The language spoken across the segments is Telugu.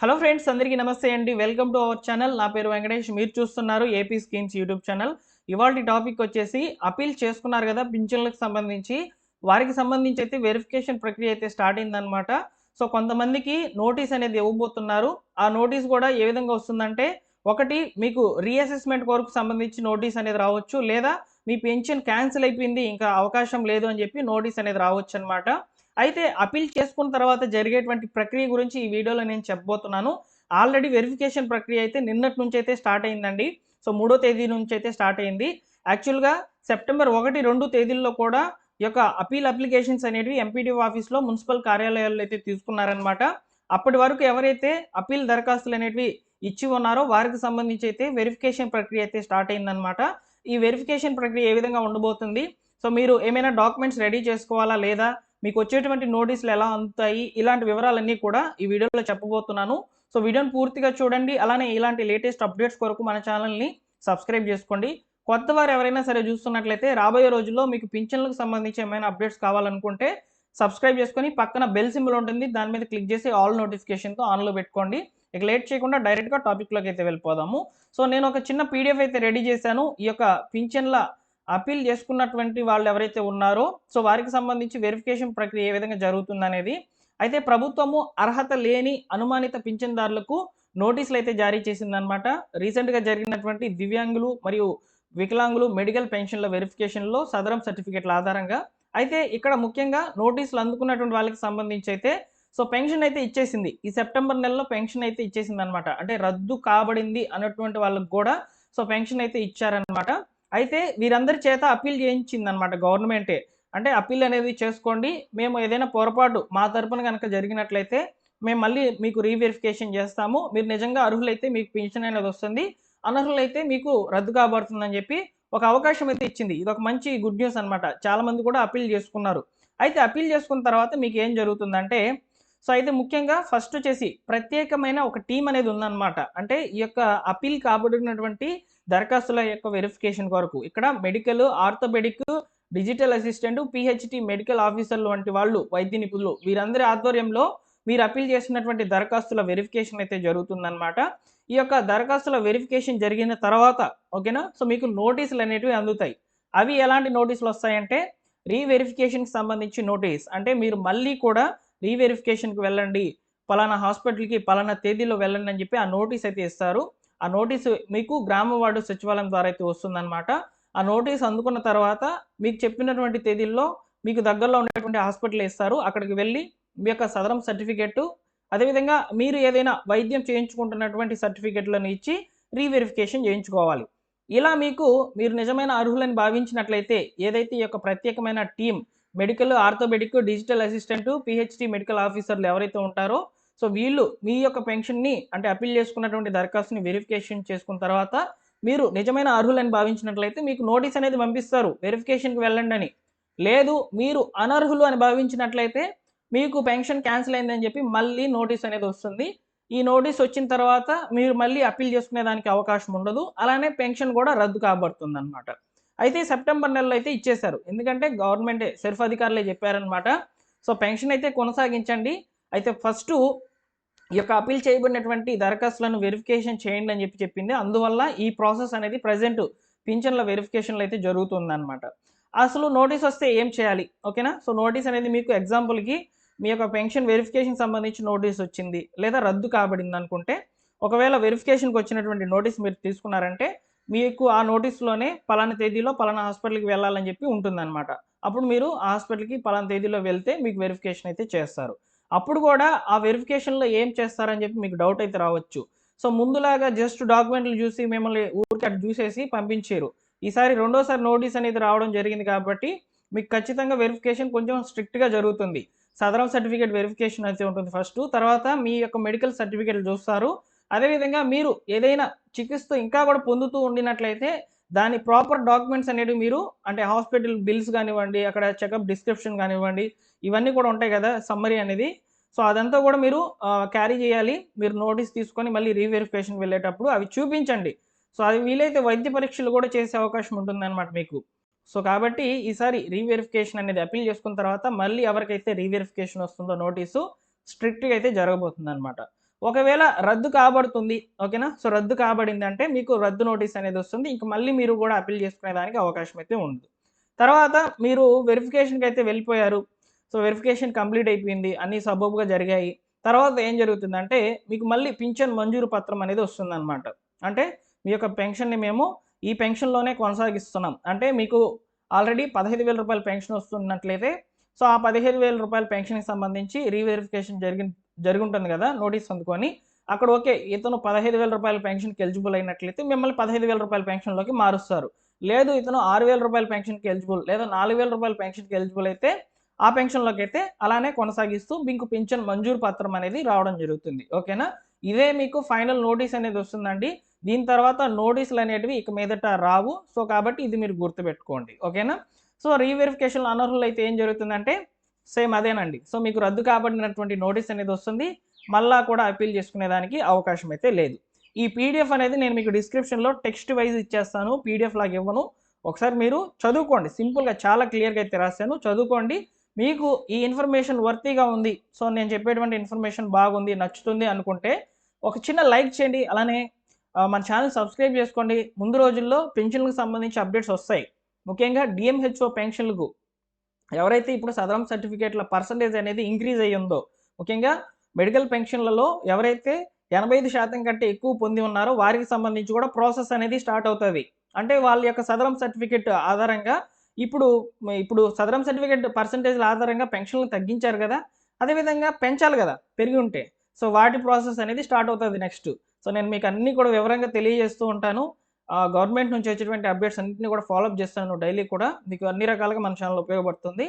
హలో ఫ్రెండ్స్ అందరికీ నమస్తే అండి. Welcome to our channel. నా పేరు వెంకటేష్. మీరు చూస్తున్నారు ఏపీ స్కీమ్స్ యూట్యూబ్ ఛానల్. ఇవాళ టాపిక్ వచ్చేసి అపీల్ చేసుకున్నారు కదా పింఛన్లకు సంబంధించి. వారికి సంబంధించి అయితే వెరిఫికేషన్ ప్రక్రియ అయితే స్టార్ట్ అయిందనమాట సో కొంతమందికి నోటీస్ అనేది ఇవ్వబోతున్నారు. ఆ నోటీస్ కూడా ఏ విధంగా వస్తుందంటే ఒకటి మీకు రీఅసెస్మెంట్ కొరకు సంబంధించి నోటీస్ అనేది రావచ్చు. లేదా మీ పెన్షన్ క్యాన్సిల్ అయిపోయింది ఇంకా అవకాశం లేదు అని చెప్పి నోటీస్ అనేది రావచ్చు అనమాట అయితే అపీల్ చేసుకున్న తర్వాత జరిగేటువంటి ప్రక్రియ గురించి ఈ వీడియోలో నేను చెప్పబోతున్నాను. ఆల్రెడీ వెరిఫికేషన్ ప్రక్రియ అయితే నిన్నటి నుంచి అయితే స్టార్ట్ అయిందండి. సో మూడో తేదీ నుంచి అయితే స్టార్ట్ అయింది. యాక్చువల్గా సెప్టెంబర్ ఒకటి రెండు తేదీల్లో కూడా ఈ యొక్క అపీల్ అప్లికేషన్స్ అనేటివి ఎంపీడీఓ ఆఫీస్లో మున్సిపల్ కార్యాలయాల్లో అయితే తీసుకున్నారనమాట అప్పటి వరకు ఎవరైతే అపీల్ దరఖాస్తులు అనేటివి ఇచ్చి ఉన్నారో వారికి సంబంధించి అయితే వెరిఫికేషన్ ప్రక్రియ అయితే స్టార్ట్ అయిందనమాట ఈ వెరిఫికేషన్ ప్రక్రియ ఏ విధంగా ఉండబోతుంది? సో మీరు ఏమైనా డాక్యుమెంట్స్ రెడీ చేసుకోవాలా లేదా? మీకు వచ్చేటువంటి నోటీసులు ఎలా అందుతాయి? ఇలాంటి వివరాలన్నీ కూడా ఈ వీడియోలో చెప్పబోతున్నాను. సో వీడియోని పూర్తిగా చూడండి. అలానే ఇలాంటి లేటెస్ట్ అప్డేట్స్ కొరకు మన ఛానల్ని సబ్స్క్రైబ్ చేసుకోండి. కొత్త వారు ఎవరైనా సరే చూస్తున్నట్లయితే రాబోయే రోజుల్లో మీకు పింఛన్లకు సంబంధించి ఏమైనా అప్డేట్స్ కావాలనుకుంటే సబ్స్క్రైబ్ చేసుకొని పక్కన బెల్ సింబల్ ఉంటుంది. దాని మీద క్లిక్ చేసి ఆల్ నోటిఫికేషన్తో ఆన్లో పెట్టుకోండి. ఇక లేట్ చేయకుండా డైరెక్ట్గా టాపిక్లోకి అయితే వెళ్ళిపోదాము. సో నేను ఒక చిన్న పీడిఎఫ్ అయితే రెడీ చేశాను. ఈ యొక్క పింఛన్ల అపీల్ చేసుకున్నటువంటి వాళ్ళు ఎవరైతే ఉన్నారో సో వారికి సంబంధించి వెరిఫికేషన్ ప్రక్రియ ఏ విధంగా జరుగుతుందనేది. అయితే ప్రభుత్వము అర్హత లేని అనుమానిత పింఛన్దారులకు నోటీసులు అయితే జారీ చేసిందనమాట రీసెంట్గా జరిగినటువంటి దివ్యాంగులు మరియు వికలాంగులు మెడికల్ పెన్షన్ల వెరిఫికేషన్లో సదరం సర్టిఫికెట్ల ఆధారంగా. అయితే ఇక్కడ ముఖ్యంగా నోటీసులు అందుకున్నటువంటి వాళ్ళకి సంబంధించి అయితే సో పెన్షన్ అయితే ఇచ్చేసింది. ఈ సెప్టెంబర్ నెలలో పెన్షన్ అయితే ఇచ్చేసింది అనమాట అంటే రద్దు కాబడింది అన్నటువంటి వాళ్ళకి కూడా సో పెన్షన్ అయితే ఇచ్చారనమాట అయితే వీరందరి చేత అప్పీల్ చేయించిందనమాట గవర్నమెంటే. అంటే అప్పీల్ అనేది చేసుకోండి మేము ఏదైనా పొరపాటు మా తరపున కనుక జరిగినట్లయితే మేము మళ్ళీ మీకు రీవెరిఫికేషన్ చేస్తాము. మీరు నిజంగా అర్హులైతే మీకు పెన్షన్ అనేది వస్తుంది. అనర్హులైతే మీకు రద్దు కాబడుతుందని చెప్పి ఒక అవకాశం అయితే ఇచ్చింది. ఇది ఒక మంచి గుడ్ న్యూస్ అనమాట చాలామంది కూడా అప్పీల్ చేసుకున్నారు. అయితే అప్పీల్ చేసుకున్న తర్వాత మీకు ఏం జరుగుతుందంటే సో అయితే ముఖ్యంగా ఫస్ట్ వచ్చేసి ప్రత్యేకమైన ఒక టీం అనేది ఉందన్నమాట. అంటే ఈ యొక్క అప్పీల్ కాబడినటువంటి దరఖాస్తుల యొక్క వెరిఫికేషన్ కొరకు. ఇక్కడ medical orthopaedic digital assistant PhD medical ఆఫీసర్లు వంటి వాళ్ళు వైద్య నిపుణులు వీరందరి ఆధ్వర్యంలో మీరు అప్పీల్ చేసినటువంటి దరఖాస్తుల వెరిఫికేషన్ అయితే జరుగుతుందన్నమాట. ఈ యొక్క దరఖాస్తుల వెరిఫికేషన్ జరిగిన తర్వాత ఓకేనా సో మీకు నోటీసులు అనేటివి అందుతాయి. అవి ఎలాంటి నోటీసులు వస్తాయంటే రీవెరిఫికేషన్కి సంబంధించి నోటీస్ అంటే మీరు మళ్ళీ కూడా రీవెరిఫికేషన్కి వెళ్ళండి. పలానా హాస్పిటల్కి పలానా తేదీలో వెళ్ళండి అని చెప్పి ఆ నోటీస్ అయితే ఇస్తారు. ఆ నోటీసు మీకు గ్రామ వార్డు సచివాలయం ద్వారా అయితే వస్తుందన్నమాట. ఆ నోటీస్ అందుకున్న తర్వాత మీకు చెప్పినటువంటి తేదీల్లో మీకు దగ్గరలో ఉన్నటువంటి హాస్పిటల్ ఇస్తారు అక్కడికి వెళ్ళి మీ యొక్క సదరం సర్టిఫికెట్ అదేవిధంగా మీరు ఏదైనా వైద్యం చేయించుకుంటున్నటువంటి సర్టిఫికెట్లను ఇచ్చి రీవెరిఫికేషన్ చేయించుకోవాలి. ఇలా మీకు మీరు నిజమైన అర్హులని భావించినట్లయితే ఏదైతే ఈ యొక్క ప్రత్యేకమైన team medical orthopedic digital assistant PhD medical ఆఫీసర్లు ఎవరైతే ఉంటారో సో వీళ్ళు మీ యొక్క పెన్షన్ని అంటే అప్పీల్ చేసుకున్నటువంటి దరఖాస్తుని వెరిఫికేషన్ చేసుకున్న తర్వాత మీరు నిజమైన అర్హులని భావించినట్లయితే మీకు నోటీస్ అనేది పంపిస్తారు వెరిఫికేషన్కి వెళ్ళండి అని. లేదు మీరు అనర్హులు అని భావించినట్లయితే మీకు పెన్షన్ క్యాన్సిల్ అయిందని చెప్పి మళ్ళీ నోటీస్ అనేది వస్తుంది. ఈ నోటీస్ వచ్చిన తర్వాత మీరు మళ్ళీ అప్పీల్ చేసుకునే దానికి అవకాశం ఉండదు. అలానే పెన్షన్ కూడా రద్దు కాబడుతుంది అనమాట అయితే సెప్టెంబర్ నెలలో అయితే ఇచ్చేశారు. ఎందుకంటే గవర్నమెంటే సెల్ఫ్ అధికారులే చెప్పారనమాట సో పెన్షన్ అయితే కొనసాగించండి. అయితే ఫస్ట్ ఈ యొక్క అప్పీల్ చేయబడినటువంటి దరఖాస్తులను వెరిఫికేషన్ చేయండి అని చెప్పి చెప్పింది. అందువల్ల ఈ ప్రాసెస్ అనేది ప్రజెంట్ పింఛన్ల వెరిఫికేషన్లు అయితే జరుగుతుందన్నమాట. అసలు నోటీస్ వస్తే ఏం చేయాలి? ఓకేనా సో నోటీస్ అనేది మీకు ఎగ్జాంపుల్కి మీ యొక్క పెన్షన్ వెరిఫికేషన్ సంబంధించి నోటీస్ వచ్చింది లేదా రద్దు కాబడింది అనుకుంటే ఒకవేళ వెరిఫికేషన్కి వచ్చినటువంటి నోటీస్ మీరు తీసుకున్నారంటే మీకు ఆ నోటీస్లోనే పలానా తేదీలో పలానా హాస్పిటల్కి వెళ్ళాలని చెప్పి ఉంటుందన్నమాట. అప్పుడు మీరు ఆ హాస్పిటల్కి పలానా తేదీలో వెళ్తే మీకు వెరిఫికేషన్ అయితే చేస్తారు. అప్పుడు కూడా ఆ వెరిఫికేషన్లో ఏం చేస్తారని చెప్పి మీకు డౌట్ అయితే రావచ్చు. సో ముందులాగా జస్ట్ డాక్యుమెంట్లు చూసి మిమ్మల్ని ఊరికి అటు చూసేసి పంపించారు. ఈసారి రెండోసారి నోటీస్ అనేది రావడం జరిగింది కాబట్టి మీకు ఖచ్చితంగా వెరిఫికేషన్ కొంచెం స్ట్రిక్ట్గా జరుగుతుంది. సదరం సర్టిఫికేట్ వెరిఫికేషన్ అయితే ఉంటుంది ఫస్ట్ తర్వాత మీ యొక్క మెడికల్ సర్టిఫికేట్లు చూస్తారు. అదేవిధంగా మీరు ఏదైనా చికిత్స ఇంకా కూడా పొందుతూ ఉండినట్లయితే దాని ప్రాపర్ డాక్యుమెంట్స్ అనేవి మీరు అంటే హాస్పిటల్ బిల్స్ కానివ్వండి అక్కడ చెకప్ డిస్క్రిప్షన్ కానివ్వండి ఇవన్నీ కూడా ఉంటాయి కదా సమ్మరీ అనేది. సో అదంతా కూడా మీరు క్యారీ చేయాలి. మీరు నోటీస్ తీసుకొని మళ్ళీ రీవెరిఫికేషన్ వెళ్ళేటప్పుడు అవి చూపించండి. సో అది వీలైతే వైద్య పరీక్షలు కూడా చేసే అవకాశం ఉంటుందన్నమాట మీకు. సో కాబట్టి ఈసారి రీవెరిఫికేషన్ అనేది అపీల్ చేసుకున్న తర్వాత మళ్ళీ ఎవరికైతే రీవెరిఫికేషన్ వస్తుందో నోటీసు స్ట్రిక్ట్గా అయితే జరగబోతుంది అనమాట ఒకవేళ రద్దు కాబడుతుంది ఓకేనా? సో రద్దు కాబడింది అంటే మీకు రద్దు నోటీస్ అనేది వస్తుంది. ఇంక మళ్ళీ మీరు కూడా అప్పీల్ చేసుకునే దానికి అవకాశం అయితే ఉండదు. తర్వాత మీరు వెరిఫికేషన్కి అయితే వెళ్ళిపోయారు. సో వెరిఫికేషన్ కంప్లీట్ అయిపోయింది. అన్నీ సబబుగా జరిగాయి. తర్వాత ఏం జరుగుతుందంటే మీకు మళ్ళీ పింఛన్ మంజూరు పత్రం అనేది వస్తుందన్నమాట. అంటే మీ యొక్క పెన్షన్ని మేము ఈ పెన్షన్లోనే కొనసాగిస్తున్నాం. అంటే మీకు ఆల్రెడీ పదహైదు వేల రూపాయల పెన్షన్ వస్తున్నట్లయితే సో ఆ పదిహేను వేల రూపాయల పెన్షన్కి సంబంధించి రీవెరిఫికేషన్ జరిగిన జరుగుంటుంది కదా నోటీస్ అందుకొని. అక్కడ ఓకే ఇతను పదహైదు వేల రూపాయల పెన్షన్కి ఎలిజిబుల్ అయినట్లయితే మిమ్మల్ని పదహైదు వేల రూపాయల పెన్షన్లోకి మారుస్తారు. లేదు ఇతను ఆరు వేల రూపాయల పెన్షన్కి ఎలిజిబుల్ లేదా నాలుగు వేల రూపాయల పెన్షన్కి ఎలిజిబుల్ అయితే ఆ పెన్షన్లోకి అయితే అలానే కొనసాగిస్తూ మీకు పింఛన్ మంజూరు పత్రం అనేది రావడం జరుగుతుంది. ఓకేనా? ఇదే మీకు ఫైనల్ నోటీస్ అనేది వస్తుందండి. దీని తర్వాత నోటీసులు అనేటివి ఇక మీదట రావు. సో కాబట్టి ఇది మీరు గుర్తుపెట్టుకోండి. ఓకేనా? సో రీవెరిఫికేషన్ అనర్హులు అయితే ఏం జరుగుతుందంటే సేమ్ అదేనండి. సో మీకు రద్దు కాబడినటువంటి నోటీస్ అనేది వస్తుంది. మళ్ళా కూడా అప్పీల్ చేసుకునేదానికి అవకాశం అయితే లేదు. ఈ పీడిఎఫ్ అనేది నేను మీకు డిస్క్రిప్షన్లో టెక్స్ట్ వైజ్ ఇచ్చేస్తాను. పీడిఎఫ్ లాగా ఇవ్వను. ఒకసారి మీరు చదువుకోండి. సింపుల్గా చాలా క్లియర్గా అయితే రాశాను. చదువుకోండి. మీకు ఈ ఇన్ఫర్మేషన్ వర్తీగా ఉంది. సో నేను చెప్పేటువంటి ఇన్ఫర్మేషన్ బాగుంది నచ్చుతుంది అనుకుంటే ఒక చిన్న లైక్ చేయండి. అలానే మన ఛానల్ సబ్స్క్రైబ్ చేసుకోండి. ముందు రోజుల్లో పెన్షన్లకు సంబంధించి అప్డేట్స్ వస్తాయి. ముఖ్యంగా డిఎంహెచ్ఓ పెన్షన్లకు ఎవరైతే ఇప్పుడు సదరం సర్టిఫికేట్ల పర్సంటేజ్ అనేది ఇంక్రీజ్ అయ్యిందో ముఖ్యంగా మెడికల్ పెన్షన్లలో ఎవరైతే ఎనభై ఐదు శాతం కంటే ఎక్కువ పొంది ఉన్నారో వారికి సంబంధించి కూడా ప్రాసెస్ అనేది స్టార్ట్ అవుతుంది. అంటే వాళ్ళ యొక్క సదరం సర్టిఫికేట్ ఆధారంగా ఇప్పుడు ఇప్పుడు సదరం సర్టిఫికేట్ పర్సంటేజ్ల ఆధారంగా పెన్షన్లు తగ్గించారు కదా అదేవిధంగా పెంచాలి కదా పెరిగి ఉంటే. సో వాటి ప్రాసెస్ అనేది స్టార్ట్ అవుతుంది నెక్స్ట్ సో నేను మీకు అన్ని కూడా వివరంగా తెలియజేస్తూ ఉంటాను. గవర్నమెంట్ నుంచి వచ్చేటువంటి అప్డేట్స్ అన్నింటినీ కూడా ఫాలోఅప్ చేస్తాను డైలీ కూడా. మీకు అన్ని రకాలుగా మన ఛానల్ ఉపయోగపడుతుంది.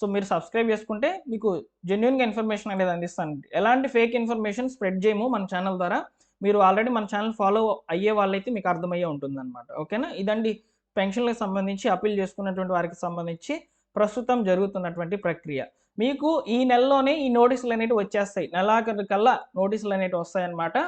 సో మీరు సబ్స్క్రైబ్ చేసుకుంటే మీకు జెన్యున్గా ఇన్ఫర్మేషన్ అనేది అందిస్తాను. ఎలాంటి ఫేక్ ఇన్ఫర్మేషన్ స్ప్రెడ్ చేయము మన ఛానల్ ద్వారా. మీరు ఆల్రెడీ మన ఛానల్ ఫాలో అయ్యే వాళ్ళైతే మీకు అర్థమయ్యే ఉంటుందన్నమాట. ఓకేనా ఇదండి పెన్షన్లకు సంబంధించి అప్పీల్ చేసుకున్నటువంటి వారికి సంబంధించి ప్రస్తుతం జరుగుతున్నటువంటి ప్రక్రియ. మీకు ఈ నెలలోనే ఈ నోటీసులు అనేవి వచ్చేస్తాయి. నెలాఖరు కల్లా నోటీసులు అనేవి వస్తాయన్నమాట.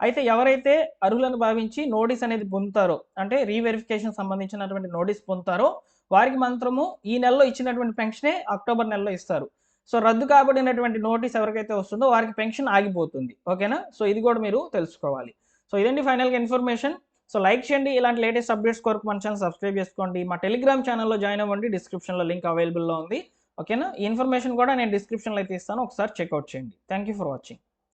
అయితే ఎవరైతే అర్హులను భావించి నోటీస్ అనేది పొందుతారో అంటే రీవెరిఫికేషన్ సంబంధించినటువంటి నోటీస్ పొందుతారో వారికి మాత్రము ఈ నెలలో ఇచ్చినటువంటి పెన్షనే అక్టోబర్ నెలలో ఇస్తారు. సో రద్దు కాబడినటువంటి నోటీస్ ఎవరికైతే వస్తుందో వారికి పెన్షన్ ఆగిపోతుంది. ఓకేనా? సో ఇది కూడా మీరు తెలుసుకోవాలి. సో ఇదండి ఫైనల్గా ఇన్ఫర్మేషన్. సో లైక్ చేయండి. ఇలాంటి లేటెస్ట్ అప్డేట్స్ కొరకు మన ఛానల్ సబ్స్క్రైబ్ చేసుకోండి. మా టెలిగ్రామ్ ఛానల్లో జాయిన్ అవ్వండి. డిస్క్రిప్షన్లో లింక్ అవైలబుల్లో ఉంది. ఓకేనా? ఈ ఇన్ఫర్మేషన్ కూడా నేను డిస్క్రిప్షన్లో అయితే ఇస్తాను. ఒకసారి చెక్అవుట్ చేయండి. Thank you for watching.